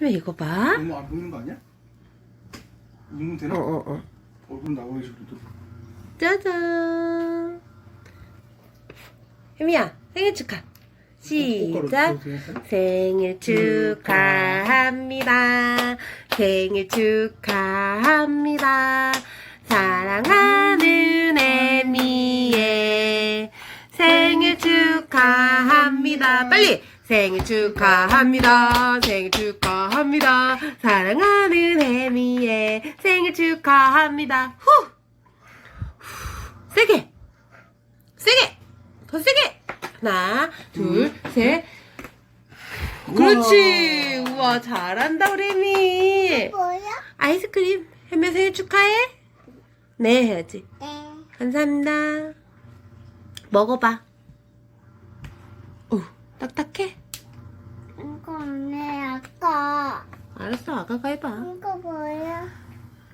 혜미야 이거 봐. 너무 안 보이는 거 아니야? 누르면 되나? 어어 어. 얼굴 나와야지 그래도 짜잔. 혜미야 생일 축하. 시작. 생일 축하합니다. 생일 축하합니다. 사랑하는 에미의 생일 축하합니다. 빨리! 생일 축하합니다. 생일 축하합니다. 사랑하는 에미의 생일 축하합니다. 후! 후. 세게! 세게! 더 세게! 하나, 둘, 셋. 그렇지. 우와, 잘한다, 우리 혜미. 뭐야? 아이스크림. 혜미 생일 축하해? 네, 해야지. 네. 감사합니다. 먹어봐. 오, 딱딱해? 이거 언니 아가가 해봐. 이거 뭐야?